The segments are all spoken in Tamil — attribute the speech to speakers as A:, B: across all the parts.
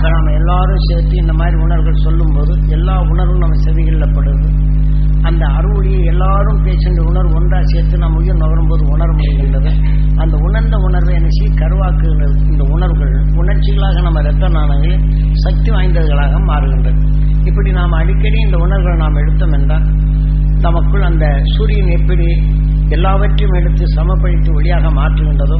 A: இப்போ நம்ம எல்லாரும் சேர்த்து இந்த மாதிரி உணர்வுகள் சொல்லும்போது எல்லா உணர்வும் நம்ம செவிகளில் படுது. அந்த அறுவடையை எல்லாரும் பேசுகின்ற உணர்வு ஒன்றாக சேர்த்து நம்ம உயிர் நுகரும்போது உணர முடிகின்றது. அந்த உணர்ந்த உணர்வை என்ன செய்ய கருவாக்குகிறது இந்த உணர்வுகள் உணர்ச்சிகளாக நம்ம இரத்த நாணங்கள் சக்தி வாய்ந்தவர்களாக மாறுகின்றது. இப்படி நாம் அடிக்கடி இந்த உணர்வுகளை நாம் எடுத்தோம் என்றால் நமக்குள் அந்த சூரியன் எப்படி எல்லாவற்றையும் எடுத்து சமப்படுத்தி ஒளியாக மாற்றுகின்றதோ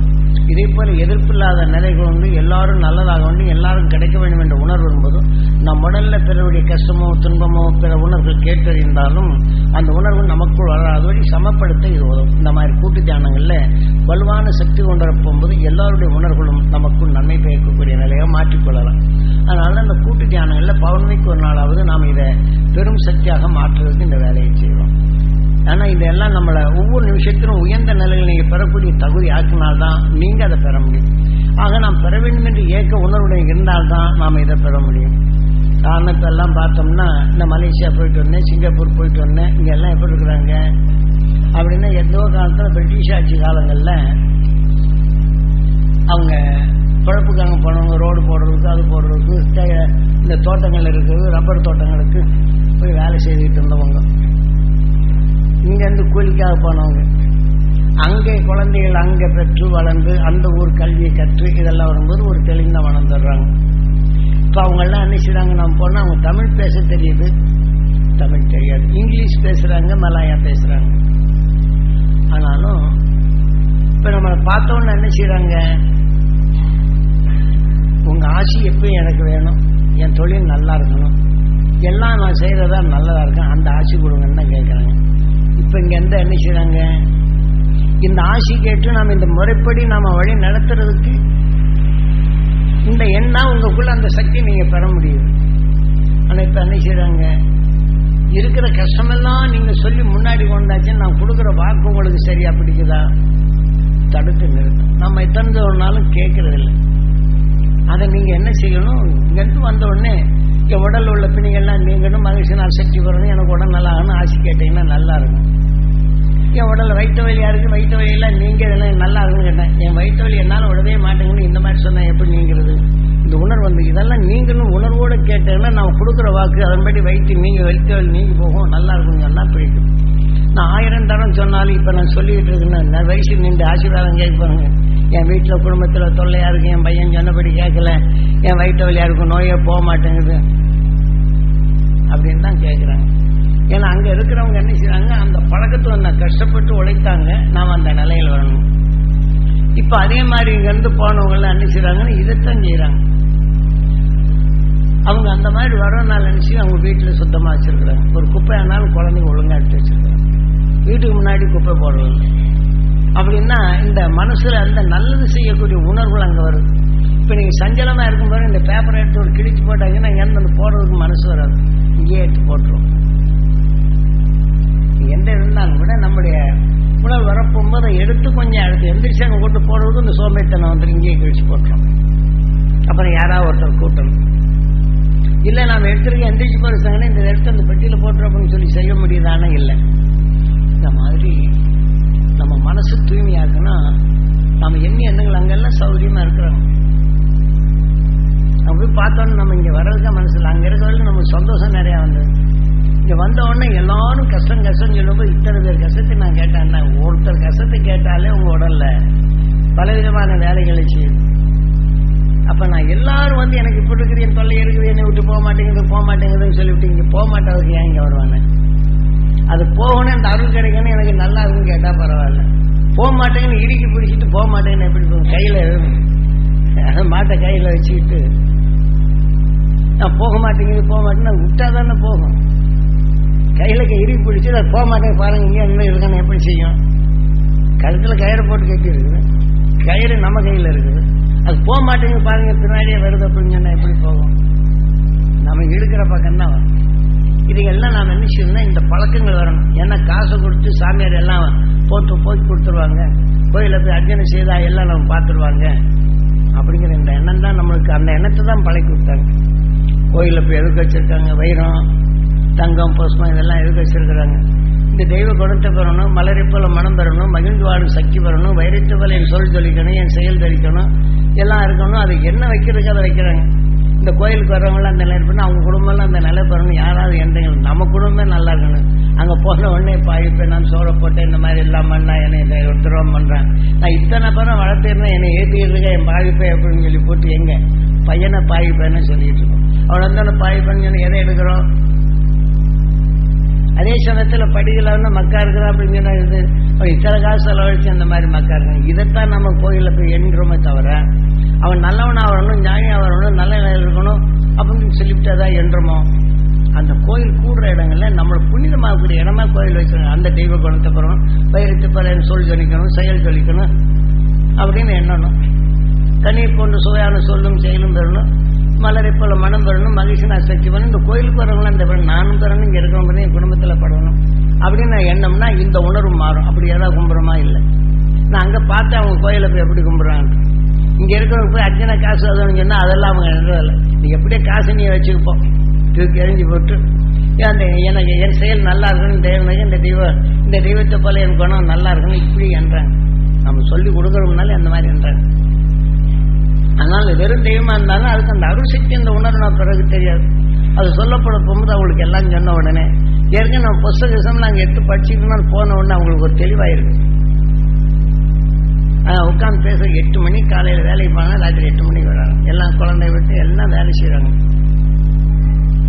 A: இதே போல எதிர்ப்பில்லாத நிலைகள் வந்து எல்லாரும் நல்லதாக வேண்டும் எல்லாரும் கிடைக்க வேண்டும் என்ற உணர்வு என்பதும் நம் உடல்ல பிறருடைய கஷ்டமோ துன்பமோ பிற உணர்வுகள் கேட்டறிந்தாலும் அந்த உணர்வு நமக்குள் வராதபடி சமப்படுத்த இது உதவும். இந்த மாதிரி கூட்டு தியானங்களில் வலுவான சக்தி கொண்டு போகும்போது எல்லாருடைய உணர்வுகளும் நமக்குள் நன்மை பயக்கக்கூடிய நிலையாக மாற்றிக்கொள்ளலாம். அதனால அந்த கூட்டு தியானங்களில் பௌர்ணமிக்கு ஒரு நாளாவது நாம் இதை பெரும் சக்தியாக மாற்றுறதுக்கு இந்த வேலையை செய்கிறோம் ஆனால் இதெல்லாம் நம்மளை ஒவ்வொரு நிமிஷத்திலும் உயர்ந்த நிலையில் நீங்கள் பெறக்கூடிய தகுதி ஆக்கினால்தான் நீங்கள் அதை பெற முடியும். ஆக நாம் பெற வேண்டும் என்று ஏக்க உணர்வுடன் இருந்தால்தான் நாம் இதை பெற முடியும். காரணம் இப்போ எல்லாம் பார்த்தோம்னா இந்த மலேசியா போயிட்டு வந்தேன் சிங்கப்பூர் போயிட்டு வந்தேன் இங்கே எல்லாம் எப்படி இருக்கிறாங்க? அப்படின்னா எந்தோ காலத்தில் பிரிட்டிஷ் ஆட்சி காலங்களில் அவங்க குழப்புக்காக போனவங்க ரோடு போடுறதுக்கு அது போடுறதுக்கு இந்த தோட்டங்கள் இருக்கிறது ரப்பர் தோட்டங்களுக்கு போய் வேலை செய்துக்கிட்டு இருந்தவங்க. இங்கேருந்து கூலிக்காக போனவங்க. அங்கே குழந்தைகள் அங்கே பெற்று வளர்ந்து அந்த ஊர் கல்வியை கற்று இதெல்லாம் வரும்போது ஒரு தெளிந்த மனம் தர்றாங்க. இப்போ அவங்கெல்லாம் என்ன செய்கிறாங்க நம்ம போனால் அவங்க தமிழ் பேச தெரியுது. தமிழ் தெரியாது. இங்கிலீஷ் பேசுகிறாங்க மலாயா பேசுகிறாங்க ஆனாலும் இப்போ நம்மளை பார்த்தோன்னு என்ன செய்கிறாங்க உங்கள் ஆசி எப்பயும் எனக்கு வேணும். என் தொழில் நல்லா இருக்கணும். எல்லாம் நான் செய்கிறதா நல்லதாக இருக்கேன் அந்த ஆசி கொடுங்கன்னு தான் கேட்குறாங்க இப்போ இங்கே எந்த என்ன செய்கிறாங்க இந்த ஆசி கேட்டு நாம் இந்த முறைப்படி நாம் வழி நடத்துறதுக்கு இந்த எண்ணா உங்களுக்குள்ள அந்த சக்தி நீங்கள் பெற முடியுது ஆனால் இப்போ என்ன செய்கிறாங்க இருக்கிற கஷ்டமெல்லாம் நீங்கள் சொல்லி முன்னாடி கொண்டாச்சு நான் கொடுக்குற வாக்கு உங்களுக்கு சரியாக பிடிக்குதா? தடுத்து நிறுத்தும் நம்ம எத்தனை ஒன்றாலும் கேட்கறதில்லை. அதை நீங்கள் என்ன செய்யணும்? இங்கேருந்து வந்த உடனே என் உடல் உள்ள பிணிகள்லாம் நீங்கணும் மகிழ்ச்சி நான் சக்தி வரணும் எனக்கு உடல் நல்லா ஆகணும் ஆசை கேட்டீங்கன்னா நல்லா இருக்கும். என் உடல் வயிற்று வலியா இருக்கு வயிற்று வலியெல்லாம் நீங்க இதெல்லாம் நல்லா இருக்குன்னு கேட்டேன். என் வயிற்று வலி என்னால் உடவே மாட்டேங்குன்னு இந்த மாதிரி சொன்னேன் எப்படி நீங்கிறது? இந்த உணர்வு வந்து இதெல்லாம் நீங்களும் உணர்வோடு கேட்டீங்கன்னா நான் கொடுக்குற வாக்கு அதன்படி வயிற்று நீங்க வயிற்று வலி நீங்கி போகும் நல்லா இருக்குன்னு சொன்னா பிடிக்கும் நான் ஆயிரம் தரம் சொன்னாலும் இப்போ நான் சொல்லிகிட்டு இருக்கேன் வயசு நின்று ஆசீர்வாதம் கேட்பாங்க என் வீட்டில் குடும்பத்தில் தொல்லையா இருக்கு என் பையன் சொன்னபடி கேட்கல. என் வயிற்று வலியா இருக்கும் நோயே போக மாட்டேங்குது. அப்படின்னு தான் கேட்குறாங்க ஏன்னா அங்கே இருக்கிறவங்க என்ன செய்யறாங்க அந்த பழக்கத்தை நான் கஷ்டப்பட்டு உழைத்தாங்க நாம் அந்த நிலையில் வரணும். இப்போ அதே மாதிரி இங்கேருந்து போனவங்களாம் என்ன செய்கிறாங்கன்னு இதைத்தான் செய்கிறாங்க அவங்க அந்த மாதிரி வரனால நினைச்சு அவங்க வீட்டில் சுத்தமாக வச்சிருக்கிறாங்க. ஒரு குப்பை ஆனாலும் குழந்தைங்க ஒழுங்கா எடுத்து வச்சுருக்காங்க வீட்டுக்கு முன்னாடி குப்பை போடுறது. அப்படின்னா இந்த மனசுல அந்த நல்லது செய்யக்கூடிய உணர்வுகள் அங்கே வருது. இப்போ நீங்கள் சஞ்சலமாக இருக்கும்போது இந்த பேப்பரை எடுத்து ஒரு கிழிச்சு போட்டாங்கன்னா இங்கேருந்து அந்த போடுறதுக்கு மனசு வராது. இங்கேயே எடுத்து போட்டுருவோம் எந்த இருந்தாலும் கூட நம்முடைய உணவு வரப்போகும்போது அதை எடுத்து கொஞ்சம் அடுத்து எந்திரிச்சு அங்கே போட்டு போடுறதுக்கு இந்த சோம்பேத்தனை வந்து இங்கேயே கழிச்சு போட்டுரும். அப்புறம் யாராவது ஒருத்தர் கூட்டணும். இல்லை நாம் எடுத்துருக்க எந்திரிச்சு போடுறாங்கன்னா இந்த எடுத்து அந்த பெட்டியில் போட்டுறோம்னு சொல்லி செய்ய முடியுதானே இல்லை. இந்த மாதிரி நம்ம மனசு தூய்மையாக்குன்னா நம்ம எண்ணி எண்ணங்கள் அங்கெல்லாம் சௌகரியமாக இருக்கிறாங்க. நம்ம போய் பார்த்தோன்னு நம்ம இங்கே வர்றதுக்கே மனசில் அங்கே இருக்க நமக்கு சந்தோஷம் நிறையா வந்தது. இங்கே வந்த உடனே எல்லாரும் கஷ்டம் கஷ்டம் சொல்லும்போது இத்தனை பேர் கஷ்டத்தை நான் கேட்டேன் ஒருத்தர் கஷ்டத்தை கேட்டாலே உங்கள் உடல்ல பலவிதமான வேலைகளை செய்யும் அப்போ நான் எல்லாரும் வந்து எனக்கு இப்படி இருக்குது என் தொல்லை இருக்குது என்னை விட்டு போக மாட்டேங்குது போக மாட்டேங்குதுன்னு சொல்லிவிட்டு இங்கே போக மாட்டதுக்கு ஏன் இங்க வருவானே அது போகணும் அந்த அருள் கிடைக்கணும் எனக்கு நல்லா இருக்குன்னு கேட்டால் பரவாயில்ல. போக மாட்டேங்கன்னு இடுக்கி பிடிச்சிட்டு போக மாட்டேங்கன்னு எப்படி போகும்? கையில் மாட்டை கையில் வச்சுக்கிட்டு நான் போக மாட்டேங்குது போக மாட்டேன்னு விட்டா தானே போகும். கையில் இறுக்கி பிடிச்சி அதை போக மாட்டேங்க பாருங்க இங்கே என்ன இருக்குன்னு எப்படி செய்யும்? கழுத்தில் கயிறு போட்டு கட்டி இருக்குது கயிறு நம்ம கையில் இருக்குது. அது போக மாட்டேங்க பாருங்க பின்னாடியே வருது அப்படின்னு எப்படி போகும்? நம்ம இழுக்கிற பக்கம் தான் வரும். இதுங்கெல்லாம் நாம் என்ன செய்யணும்னா இந்த பழக்கங்கள் வரணும். ஏன்னா காசை கொடுத்து சாமியார் எல்லாம் போட்டு போய் கொடுத்துருவாங்க. கோயிலில் போய் அர்ஜனை செய்தா எல்லாம் நம்ம பார்த்துருவாங்க. அப்படிங்கிற இந்த எண்ணம் தான் நம்மளுக்கு அந்த எண்ணத்தை தான் பழக்கி விட்டாங்க. கோயிலில் போய் எதுக்கு வச்சுருக்காங்க வைரம் தங்கம் பசுமம் இதெல்லாம் எதுக்கு வச்சுருக்குறாங்க? இந்த தெய்வ குணத்தை பெறணும் மலரை போல மனம் பெறணும் மகிழ்ந்து வாழும் சக்தி பெறணும் வைரத்து போல என் சொல் ஜொலிக்கணும் என் செயல் தெளிக்கணும் எல்லாம் இருக்கணும். அது என்ன வைக்கிறதுக்கு அதை வைக்கிறாங்க? இந்த கோயிலுக்கு வர்றவங்களாம் அந்த நிலை பண்ணி அவங்க குடும்பம்லாம் அந்த நிலை பெறணும். யாராவது எந்தங்க நம்ம குடும்பமே நல்லா இருக்கணும். அங்கே போன உடனே பாய்ப்பை நான் சோழ போட்டேன் இந்த மாதிரி எல்லாம் பண்ணா என்னை ஒரு துரோகம் பண்ணுறேன் நான் இத்தனை பேரும் வளர்த்துருந்தேன் என்னை ஏற்றிக்கிட்டு இருக்க என் பாவிப்பை அப்படின்னு சொல்லி போட்டு எங்கே? பையனை பாவிப்பேன்னு சொல்லிட்டு இருக்கோம். அவன் வந்தோடனே பாவிப்பேன்னு சொல்லி எதை எடுக்கிறோம்? அதே சமயத்தில் படிக்கல வந்து மக்கா இருக்கிறா அப்படிங்கிற இது அவன் இத்தனை காசு செலவழிச்சு அந்த மாதிரி மக்கா இருக்காங்க. இதைத்தான் நம்ம கோயிலில் போய் எண்ணுறோமே தவிர அவன் நல்லவனாக வரணும் நியாயம் வரணும் நல்ல நிலையில் இருக்கணும் அப்படின்னு சொல்லிவிட்டு அதான் எண்ணுறோமோ? அந்த கோயில் கூடுற இடங்கள்ல நம்மளை புனிதமாகக்கூடிய இடமா கோயில் வச்சிருக்காங்க. அந்த தெய்வ குணத்தை பெறணும் பயிரிட்டு பலன் சொல் ஜொலிக்கணும் செயல் ஜொலிக்கணும் அப்படின்னு எண்ணணும். கண்ணீர் கொண்டு சுவையான சொல்லும் செயலும் பெறணும். மலரை போல மனம் பெறணும் மகிழ்ச்சி நான் சக்தி பண்ணணும் இந்த கோயிலுக்கு வரவங்களும் இந்த நானும் பெறணும் இங்கே இருக்கிறவங்க என் குடும்பத்தில் படணும். அப்படின்னு நான் எண்ணம்னா இந்த உணர்வு மாறும். அப்படி ஏதாவது கும்புறமா இல்லை. நான் அங்கே பார்த்து அவங்க கோயிலை போய் எப்படி கும்பிட்றாங்க. இங்கே இருக்கிறவங்க போய் அர்ச்சனை காசு அதுன்னு சொன்னால் அதெல்லாம் அவங்க எழுதுறதில்ல நீ எப்படியே காசு நீ வச்சுக்கப்போம் தூக்கி எறிஞ்சு போட்டு. அந்த எனக்கு என் செயல் நல்லா இருக்கணும் தேவனுக்கு இந்த தெய்வ இந்த தெய்வத்தை போல என் குணம் நல்லா இருக்கணும் இப்படி என்றாங்க. நம்ம சொல்லி கொடுக்குறோம்னாலே அந்த மாதிரி என்றாங்க. அதனால வெறும் தெய்வமா இருந்தாலும் அதுக்கு அந்த அருசக்தி அந்த உணர்வு நான் பிறகு தெரியாது. அது சொல்லப்பட போகும்போது அவங்களுக்கு எல்லாம் சொன்ன உடனே. ஏற்கனவே நம்ம புஸ்தகம் நாங்கள் எடுத்து படிச்சுக்கணும்னு போன உடனே அவங்களுக்கு ஒரு தெளிவாயிருக்கு. உட்காந்து பேச எட்டு மணி காலையில் வேலைக்கு போனால் ராத்திரி எட்டு மணிக்கு வராங்க. எல்லாம் குழந்தைய விட்டு எல்லாம் வேலை செய்கிறாங்க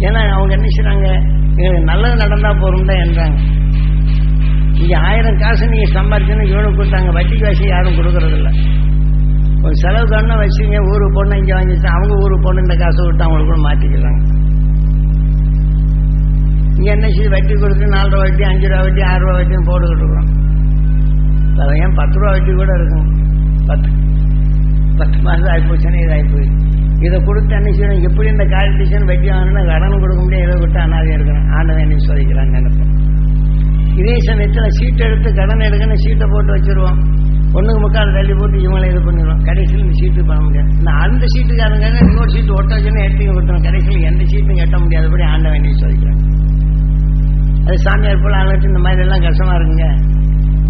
A: ஏன்னா அவங்க என்ன செய்கிறாங்க எங்களுக்கு நல்லது நடந்தா போறோம் தான் என்றாங்க. இங்கே ஆயிரம் காசு நீங்கள் சம்பாதிச்சுன்னு இவனுக்கு கொடுத்தாங்க. வட்டி காசு யாரும் கொடுக்கறதில்ல. ஒரு செலவு கண்ணை வச்சுங்க. ஊருக்கு பொண்ணு இங்கே வாங்கிச்சு அவங்க ஊருக்கு பொண்ணு இந்த காசை விட்டு அவங்களுக்கு கூட மாற்றிக்கிறாங்க இங்கே என்ன செய்ய வட்டி கொடுத்து நாலு ரூபா வட்டி அஞ்சு ரூபா வட்டி ஆறு ரூபா வட்டியும் போட்டுக்கிட்டு இருக்கிறோம் அது ஏன் பத்து ரூபா வட்டி கூட இருக்கும். பத்து பத்து மாதம் ஆகிப்போச்சுன்னா இதாகி ஆகிப்போய் இதை கொடுத்து என்ன செய்யணும்? எப்படி இந்த காலிட்டிஷன் வட்டி வாங்கினா கடன் கொடுக்க முடியாது இதை விட்டு அனாதையாக இருக்கிறேன் ஆண்டவன் என்ன சொல்லிக்கிறாங்க நினைப்போம். இதே சமயத்தில் சீட்டை எடுத்து கடன் எடுக்கணும் சீட்டை போட்டு வச்சிருவோம். ஒண்ணுக்கு முக்கால் தள்ளி போட்டு இவங்களை இது பண்ணிடுவோம் கடைசியில் இந்த சீட்டு பண்ண முடியாது. இந்த அந்த சீட்டுக்காரங்க இன்னொரு சீட்டு ஒட்ட வச்சுன்னா எடுத்து கடைசியில் எந்த சீட்டும் எட்ட முடியாதபடி ஆண்ட வேண்டிய சொல்லிக்கிறேன் அது சாமியார் போல ஆளுட்டு இந்த மாதிரி எல்லாம் கஷ்டமா இருக்குங்க.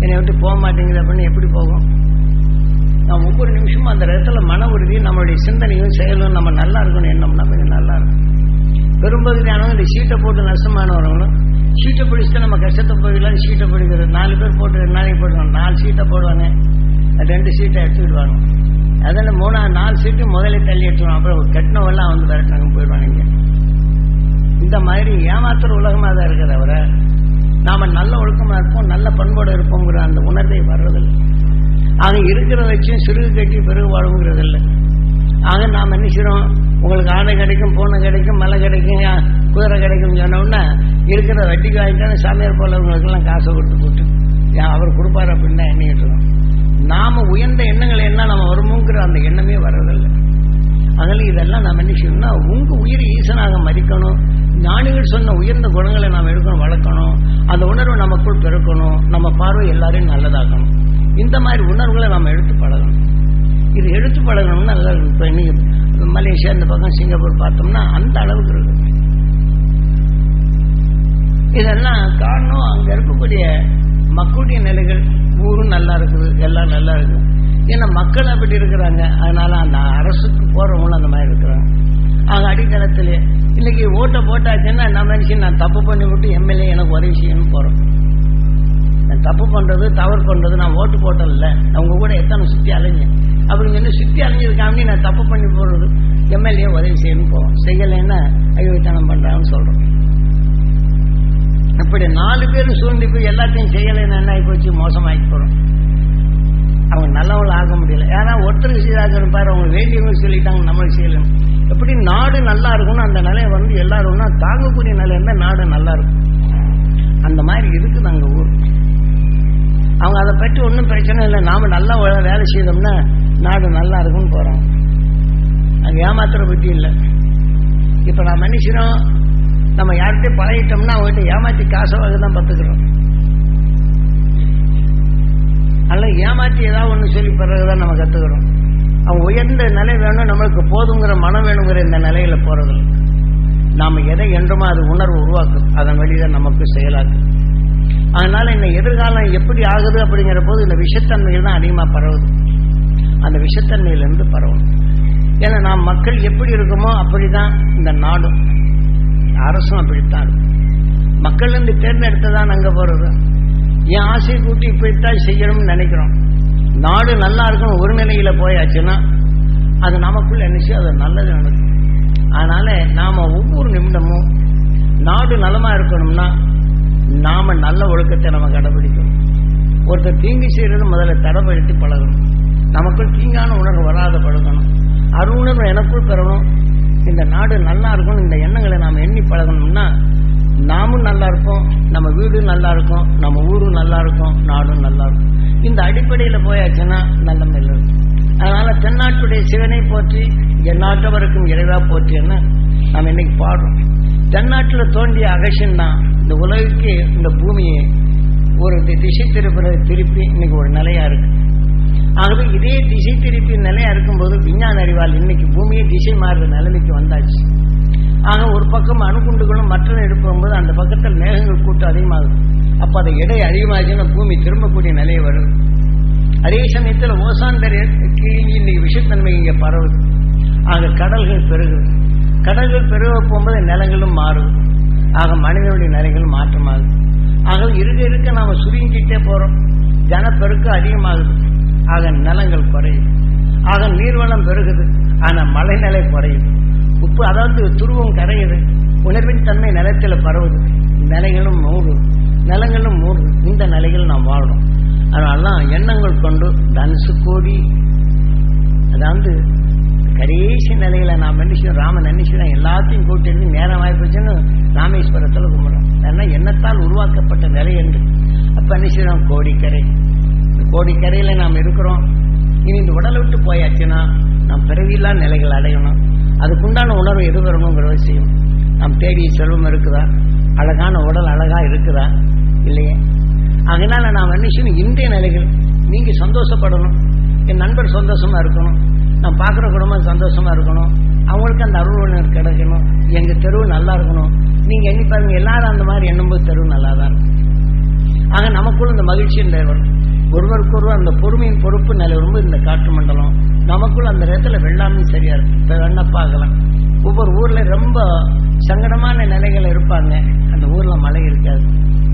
A: என்னை விட்டு போக மாட்டேங்குது அப்படின்னு எப்படி போகும்? நான் ஒவ்வொரு நிமிஷமும் அந்த இடத்துல மன உறுதி நம்மளுடைய சிந்தனையும் செயலும் நம்ம நல்லா இருக்கணும் எண்ணம்னா கொஞ்சம் நல்லா இருக்கும். பெரும்பகுதியானவங்க இந்த சீட்டை போட்டு நஷ்டமானவர்களும் சீட்டை பிடிச்சிட்டு நம்ம கஷ்டத்தை போயிடலாம் சீட்டை பிடிக்கிறது நாலு பேர் போட்டு ரெண்டு நாளைக்கு போடுவாங்க நாலு சீட்டை போடுவாங்க ரெண்டு சீட்டை எடுத்துக்கிடுவாங்க அதில் மூணா நாலு சீட்டு முதல்ல தள்ளி எடுத்துருவாங்க. அப்புறம் கட்டினவெல்லாம் வந்து விரட்டாங்க போயிடுவானுங்க இந்த மாதிரி ஏமாத்துற உலகமாக தான் இருக்குது அவரை. நாம நல்ல ஒழுக்கமாக இருப்போம் நல்ல பண்போடு இருப்போங்கிற அந்த உணர்வை வர்றதில்லை. ஆக இருக்கிற வச்சும் சிறுகு கட்டி பிறகு வாழுங்கிறது இல்லை ஆக நாம் என்ன செய்றோம் உங்களுக்கு ஆடை கிடைக்கும் பூனை கிடைக்கும் மலை கிடைக்கும் குதிரை கிடைக்கும் சொன்னோம்னா இருக்கிற வட்டிக்கு வாங்கிட்டு சாமியார் போலவங்களுக்கெல்லாம் காசை கொடுத்து போட்டு அவர் கொடுப்பாரு அப்படின்னு தான் எண்ணிக்கிட்டு இருக்கோம். நாம உயர்ந்த எண்ணங்கள் என்ன நம்ம வருமோங்கிற அந்த எண்ணமே வர்றதில்லை. அதனால இதெல்லாம் நாம் என்ன செய்யணும்னா உங்கள் உயிரை ஈசனாக மதிக்கணும் ஞானிகள் சொன்ன உயர்ந்த குணங்களை நாம் எடுக்கணும் வளர்க்கணும். அந்த உணர்வு நமக்குள் பெருக்கணும். நம்ம பார்வை எல்லாரையும் நல்லதாக்கணும். இந்த மாதிரி உணர்வுகளை நாம் எடுத்து பழகணும். இது எடுத்து பழகணும்னா நல்லா இப்போ இப்ப இன்னைக்கு மலேசியா இந்த பக்கம் சிங்கப்பூர் பார்த்தோம்னா அந்த அளவுக்கு இருக்கு. இதெல்லாம் காரணம் அங்க இருக்கக்கூடிய மக்களுடைய நிலைகள். ஊரும் நல்லா இருக்குது எல்லாம் நல்லா இருக்குது. ஏன்னா மக்கள் அப்படி இருக்கிறாங்க. அதனால அந்த அரசுக்கு போறவங்களும் அந்த மாதிரி இருக்கிறாங்க. அவங்க அடித்தளத்திலே இன்னைக்கு ஓட்டை போட்டாச்சுன்னா நம்ம நினச்சி நான் தப்பு பண்ணி விட்டு எம்எல்ஏ எனக்கு உதவி செய்யணும்னு போறோம். நான் தப்பு பண்றது தவறு பண்றது நான் ஓட்டு போட்டதில்ல. அவங்க கூட எத்தனை சுத்தி அலைஞ்சேன். அப்படின்னு சொல்லி சுத்தி அலைஞ்சதுக்காண்டி நான் தப்பு பண்ணி போடுறது எம்எல்ஏ உதவி செய்யணும்னு போவோம் செய்யலைன்னா அயோத்தனம் பண்றாங்கன்னு சொல்றோம். அப்படி நாலு பேரும் சூழ்ந்து போய் எல்லாத்தையும் செய்யலைன்னு என்ன ஆகி போச்சு? மோசமாகி போறோம். அவங்க நல்லவங்களை ஆக முடியல. ஏன்னா ஒருத்தருக்கு செய்தாக்கணும் பாரு அவங்க வேண்டியவங்க சொல்லிட்டாங்க நம்மளுக்கு செய்யலாம் எப்படி நாடு நல்லா இருக்கும்னு அந்த நிலையை வந்து எல்லாரும்னா தாங்கக்கூடிய நிலை இருந்தால் நாடு நல்லா இருக்கும். அந்த மாதிரி இருக்குது அங்க ஊர். அவங்க அதை பற்றி ஒன்றும் பிரச்சனை இல்லை. நாம நல்லா வேலை செய்தோம்னா நாடு நல்லா இருக்கும்னு போகிறோம் அங்கே ஏமாத்துற புத்தி இல்லை. இப்போ நான் மனுஷனும் நம்ம யார்கிட்டயும் பழகிட்டோம்னா அவங்ககிட்ட ஏமாத்தி காசை வாங்க தான் பத்துக்கிறோம் அல்ல ஏமாத்தி ஏதாவது ஒன்று சொல்லி பிறகுதான் நம்ம கத்துக்கிறோம். அவன் உயர்ந்த நிலை வேணும் நம்மளுக்கு போதுங்கிற மனம் வேணுங்கிற இந்த நிலையில போகிறது நாம எதை என்றுமோ அது உணர்வு உருவாக்கும். அதன் வழியில நமக்கு செயலாக்கும் அதனால இந்த எதிர்காலம் எப்படி ஆகுது அப்படிங்கிற போது இந்த விஷத்தன்மையில் தான் அதிகமாக பரவுது. அந்த விஷத்தன்மையிலிருந்து பரவும் ஏன்னா நாம் மக்கள் எப்படி இருக்குமோ அப்படிதான் இந்த நாடும். அரசும் அப்படித்தான் இருக்கும் மக்கள் இருந்து தேர்ந்தெடுத்துதான் அங்கே போறது. என் ஆசை கூட்டி இப்படித்தான் செய்யணும்னு நினைக்கிறோம். நாடு நல்லா இருக்கணும் ஒரு நிலையில போயாச்சுன்னா அது நமக்குள்ள நினைச்சு அது நல்லது நடக்கும். அதனால நாம ஒவ்வொரு நிமிடமும் நாடு நலமா இருக்கணும்னா நாம நல்ல ஒழுக்கத்தை நம்ம கடைபிடிக்கணும். ஒருத்தர் தீங்கு செய்யறது முதல்ல தடைப்படுத்தி பழகணும். நமக்குள் தீங்கான உணர்வு வராத பழகணும். அருணர்வு எனக்குள் பெறணும். இந்த நாடு நல்லா இருக்கணும் இந்த எண்ணங்களை நாம் எண்ணி பழகணும்னா நாமும் நல்லா இருப்போம் நம்ம வீடும் நல்லா இருக்கும் நம்ம ஊரும் நல்லா இருக்கும் நாடும் நல்லா இருக்கும். இந்த அடிப்படையில் போயாச்சுன்னா நல்ல மேல இருக்கும் அதனால தென்னாட்டுடைய சிவனை போற்றி எந்நாட்டவருக்கும் இறைவா போற்றின்னு நாம் இன்னைக்கு பாடுறோம். தென்னாட்டில் தோண்டிய அகசியம் தான் இந்த உலகுக்கு இந்த பூமியை ஒரு தி- திசை திருப்புறது திருப்பி இன்னைக்கு ஒரு நிலையா இருக்கு. ஆகவே இதே திசை திருப்பி நிலையா இருக்கும்போது விஞ்ஞான அறிவால் இன்னைக்கு பூமியை திசை மாறுற நிலைமைக்கு வந்தாச்சு. ஆக ஒரு பக்கம் அணுகுண்டுகளும் மற்ற எடுப்பும்போது அந்த பக்கத்தில் மேகங்கள் கூட்டம் அதிகமாகுது. அப்ப அதை எடை அதிகமாச்சுன்னா பூமி திரும்பக்கூடிய நிலையை வருது. அதே சமயத்தில் ஓசாந்தர் கிழிஞ்சி இன்னைக்கு விஷத்தன்மை இங்கே பரவுது. ஆக கடல்கள் பெருகுது. கடல்கள் பெருக போகும்போது நிலங்களும் மாறுது. ஆக மனிதனுடைய நிலைகள் மாற்றமாகுது. ஆக இருக்க இருக்க நாம சுருங்கிட்டே போறோம். ஜனப்பெருக்கம் அதிகமாகுது. ஆக நிலங்கள் குறையுது ஆக நீர்வளம் பெருகுது ஆனா மழைநிலை குறையுது உப்பு அதாவது துருவம் கரையுது. உணர்வின் தன்மை நிலத்துல பரவுது. நிலைகளும் மூடு நிலங்களும் மூடு இந்த நிலைகள் நாம் வாழ்றோம். அதனாலதான் எண்ணங்கள் கொண்டு தனுசு கோடி அதாவது கடைசி நிலையில நாம் நினைச்சோம் ராமன் நினைச்சோம் எல்லாத்தையும் கூட்டிட்டு நேரம் ஆயிப்போச்சுன்னு ராமேஸ்வரத்தில் கும்பிடுறோம். ஏன்னா எண்ணத்தால் உருவாக்கப்பட்ட நிலை என்று. அப்ப நினைச்சிடும் கோடிக்கரை. கோடிக்கரையில் நாம் இருக்கிறோம். இனி இந்த உடலை விட்டு போயாச்சுன்னா நாம் பிறவியில்லா நிலைகள் அடையணும். அதுக்குண்டான உணர்வு எது வரணுங்கிற விஷயம் நாம் தேடிய செல்வம் இருக்குதா? அழகான உடல் அழகாக இருக்குதா? இல்லையே. அதனால் நாம் என்ன செய்யணும்? இந்திய நிலைகள் நீங்கள் சந்தோஷப்படணும். என் நண்பர் சந்தோஷமா இருக்கணும். நான் பார்க்குற குடும்பம் சந்தோஷமா இருக்கணும். அவங்களுக்கு அந்த அருள் கிடைக்கணும். எங்கள் தெருவு நல்லா இருக்கணும். நீங்கள் எண்ணி பாருங்கள் எல்லாரும் அந்த மாதிரி எண்ணும்போது தெருவு நல்லா தான் இருக்கும் ஆக நமக்குள்ள இந்த மகிழ்ச்சி வரும். ஒருவருக்கொருவர் அந்த பொறுமையின் பொறுப்பு நிலவரும்பு இந்த காற்று மண்டலம். நமக்குள்ள அந்த இடத்துல வெள்ளாமை சரியா இருக்கு. இப்ப வேணா பார்க்கலாம். ஒவ்வொரு ஊர்ல ரொம்ப சங்கடமான நிலைகள் இருப்பாங்க. அந்த ஊர்ல மழை இருக்காது.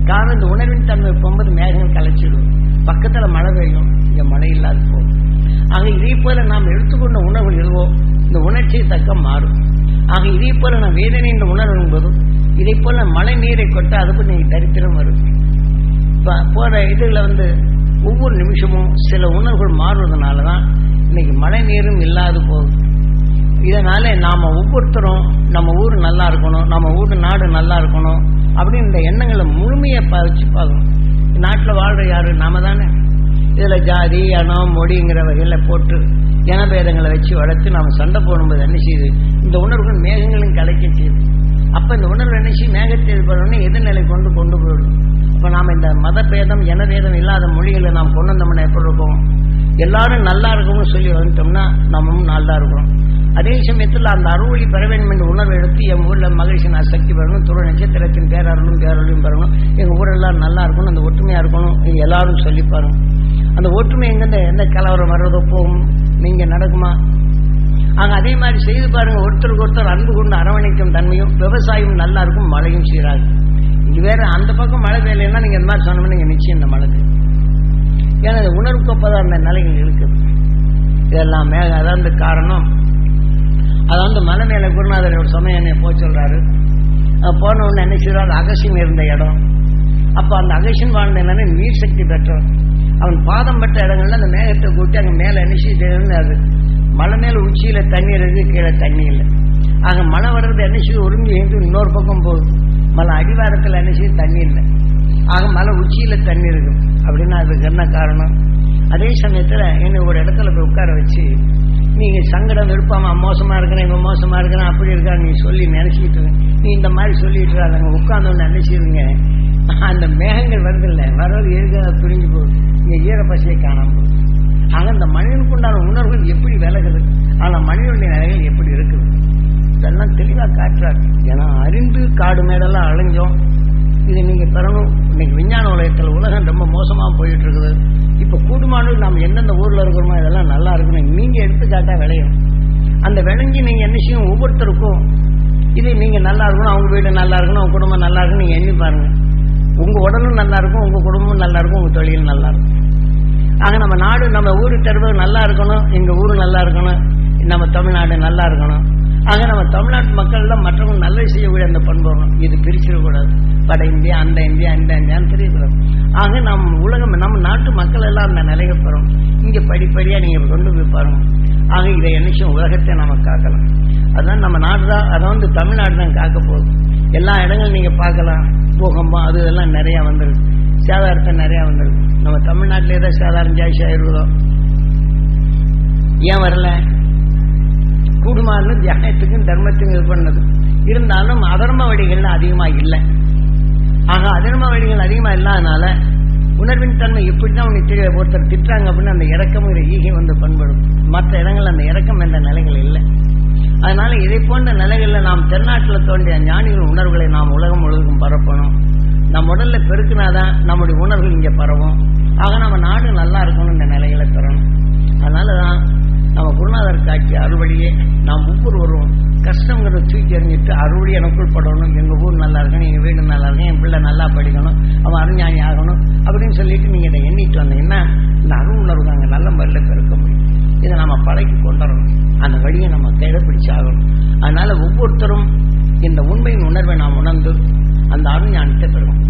A: காரணம் இந்த உணர்வின் தன்மை போகும்போது மேகங்கள் கலைச்சிடும். பக்கத்துல மழை பெய்யும். இங்க மழை இல்லாது போகும். ஆக இதே போல நாம் எடுத்துக்கொண்ட உணர்வு எதுவோ இந்த உணர்ச்சியை தக்க மாறும். ஆக இதே போல நான் வேதனை என்ற உணர்வு என்பதும் இதே போல மழை நீரை கொட்ட அதுக்கு நீங்க தரித்திரம் வரும். போற இதுல வந்து ஒவ்வொரு நிமிஷமும் சில உணர்வுகள் மாறுவதனால தான் இன்னைக்கு மழை நீரும் இல்லாது போகுது. இதனால நாம ஒவ்வொருத்தரும் நம்ம ஊர் நல்லா இருக்கணும் நம்ம ஊர் நாடு நல்லா இருக்கணும் அப்படின்னு இந்த எண்ணங்களை முழுமையை பதிச்சு பார்க்கணும். நாட்டில் வாழ்ற யாரு? நாம தானே. இதில் ஜாதி இனம் மொழிங்கிற வகையில் போட்டு இனபேதங்களை வச்சு வளர்த்து நாம் சண்டை போடும்போது என்ன செய்யுது? இந்த உணர்வுகள் மேகங்களும் கலைக்க செய்யுது. அப்போ இந்த உணர்வு என்ன செய்யும்? மேகத்தை இது பண்ணணும்னு எதிர்நிலை கொண்டு கொண்டு போயிடும். இப்போ நாம் இந்த மத பேதம் இனபேதம் இல்லாத மொழிகளை நாம் கொண்டு வந்தோம்னா எப்படி இருக்கும்? எல்லாரும் நல்லா இருக்கணும்னு சொல்லி வந்துட்டோம்னா நம்மளும் நல்லா இருக்கிறோம் அதே சமயத்தில் அந்த அறுவழி பெற வேண்டும் என்ற உணர்வு எடுத்து என் ஊரில் மகிழ்ச்சி நான் சக்தி பெறணும் துறை நட்சத்திரத்தின் பேரருளும் பேரருளும் பெறணும். எங்கள் ஊரெல்லாம் நல்லா இருக்கணும் அந்த ஒற்றுமையாக இருக்கணும் இது எல்லாரும் சொல்லி பாருங்க. அந்த ஒற்றுமை எங்கேருந்து எந்த கலவரம் வர்றதோ போகும். நீங்கள் நடக்குமா? அங்கே அதே மாதிரி செய்து பாருங்கள் ஒருத்தருக்கு ஒருத்தர் அன்பு கொண்டு அரவணைக்கும் தன்மையும் விவசாயம் நல்லா இருக்கும் மழையும் சீராகும். இது வேற அந்த பக்கம் மழை பெய்யலைன்னா நீங்க இந்த மாதிரி சொன்னோம்னா நீங்க நிச்சயம் இந்த மழை பெய்யும். ஏன்னா இது உணர்வுக்கு ஒப்பதான் அந்த நிலைகள் இருக்குது. இதெல்லாம் மேக அதான் காரணம். அதாவது மலை மேலே குருநாதர் ஒரு சமயம் என்னை போக சொல்றாரு. போன உடனே என்ன செய்யறாரு அகசியம் இருந்த இடம். அப்போ அந்த அகசியம் வாழ்ந்த என்னன்னு நீர் சக்தி பெற்றோம் அவன் பாதம் பெற்ற இடங்கள்ல அந்த மேகத்தை கூட்டி அங்கே மேலே என்ன செய்யுதுன்னு அது மலை மேல உச்சியில தண்ணி இருக்கு கீழே தண்ணி இல்லை. ஆக மழை வர்றது என்ன செய்யுது ஒருங்கி இன்னொரு பக்கம் போகுது. மலை அடிவாரத்தில் என்ன தண்ணி இல்லை. ஆக மலை உச்சியில் தண்ணி இருக்கும் அப்படின்னா அதுக்கு என்ன காரணம்? அதே சமயத்தில் என்னை ஒரு இடத்துல போய் உட்கார வச்சு நீங்கள் சங்கடம் விருப்பமா மோசமாக இருக்கிறேன் இவன் மோசமாக இருக்கிறேன் அப்படி இருக்கான் நீ சொல்லி நினச்சிக்கிட்டு நீ இந்த மாதிரி சொல்லிட்டு இருக்காங்க உட்காந்து நினச்சிருங்க அந்த மேகங்கள் வருதில்ல இல்ல வர்றது எதுக்காக பிரிஞ்சு போகுது? இங்கே ஈர பசியை காணாமல் போகுது. ஆக அந்த மனிதனுக்கு உண்டான உணர்வுகள் எப்படி விலகுது? ஆனால் மனிதனுடைய நிலைகள் எப்படி இருக்குது? இதெல்லாம் தெளிவாக காட்டுறார். ஏன்னா அறிந்து காடு மேடெல்லாம் அலைஞ்சோம் இது நீங்கள் பெறணும். இன்னைக்கு விஞ்ஞான உலகத்தில் உலகம் ரொம்ப மோசமாக போயிட்டு இருக்குது இப்போ கூடுமானது நாம் எந்தெந்த ஊரில் இருக்கிறோமோ இதெல்லாம் நல்லா இருக்கணும் நீங்கள் எடுத்துக்காட்டாக விளையும். அந்த விளைஞ்சி நீங்கள் என்ன செய்யும் ஒவ்வொருத்தருக்கும் இது நீங்கள் நல்லா இருக்கணும் அவங்க வீடு நல்லா இருக்கணும் அவங்க குடும்பம் நல்லா இருக்கணும் எண்ணி பாருங்கள் உங்கள் உடலும் நல்லா இருக்கும் உங்கள் குடும்பமும் நல்லா இருக்கும் உங்கள் தொழில் நல்லா இருக்கும். ஆக நம்ம நாடு நம்ம ஊர் தெருவு நல்லா இருக்கணும் எங்கள் ஊர் நல்லா இருக்கணும் நம்ம தமிழ்நாடு நல்லா இருக்கணும். ஆக நம்ம தமிழ்நாட்டு மக்கள் மற்றவங்க நல்லது செய்யக்கூடிய அந்த பண்பு இது பிரிச்சிடக்கூடாது. வட இந்தியா அந்த இந்தியா இந்த இந்தியான்னு தெரியக்கூடாது. ஆக நம் உலகம் நம்ம நாட்டு மக்கள் எல்லாம் அந்த நிலையை பெறும். இங்கே படிப்படியாக நீங்கள் கொண்டு போய் பாருங்க. ஆக இதை என்னைக்கும் உலகத்தை நம்ம காக்கலாம். அதான் நம்ம நாடு தான் அதை வந்து தமிழ்நாடு தான் காக்க போகுது. எல்லா இடங்களும் நீங்கள் பார்க்கலாம். பூகம்பம் அது இதெல்லாம் நிறையா வந்துருக்கு. சேதாரத்தை நிறையா வந்துருக்கு. நம்ம தமிழ்நாட்டில் ஏதோ சேதாரம் ஜாஸ்தி ஆயிருக்குதோ ஏன் வரல? கூடுமான தியானத்துக்கும் தர்மத்துக்கும் இது பண்ணது. இருந்தாலும் அதர்ம வழிகள்ல அதிகமா இல்லை. ஆக அதர்ம வழிகள் அதிகமா இல்லாதனால உணர்வின் தன்மை எப்படிதான் உனக்கு தெரிய ஒருத்தர் திட்டுறாங்க அப்படின்னு அந்த இறக்கமும் ஒரு ஈகை வந்து பண்படும். மற்ற இடங்கள் அந்த இறக்கம் என்ற நிலைகள் இல்லை. அதனால இதை போன்ற நிலைகளில் நாம் தென்னாட்டில் தோன்றிய ஞானிகள் உணர்வுகளை நாம் உலகம் முழுவதும் பரப்பணும். நம் உடல்ல பெருக்கினாதான் நம்முடைய உணர்வுகள் இங்கே பரவும். ஆக நம்ம நாடு நல்லா இருக்கணும் இந்த நிலைகளை தரணும் அதனால தான் நம்ம குருநாதர் காட்சி அறுவழியே நாம் ஒவ்வொருவரும் கஷ்டங்கிறத தூக்கி எறிஞ்சிட்டு அறுவழி எனக்குள் படணும். எங்கள் ஊர் நல்லா இருக்கணும் எங்கள் வீடு நல்லா இருக்கணும் என் பிள்ளை நல்லா படிக்கணும் அவன் அறிஞானி ஆகணும் அப்படின்னு சொல்லிட்டு நீங்கள் இதை எண்ணிட்டு வந்தீங்கன்னா இந்த அருள் உணர்வு அங்கே நல்ல முறையில் பெருக்க முடியும். இதை நம்ம பழக்கி கொண்டுறணும். அந்த வழியை நம்ம கடைப்பிடிச்சாகணும் அதனால ஒவ்வொருத்தரும் இந்த உண்மையின் உணர்வை நாம் உணர்ந்து அந்த அருஞானத்தை பெறுவோம்.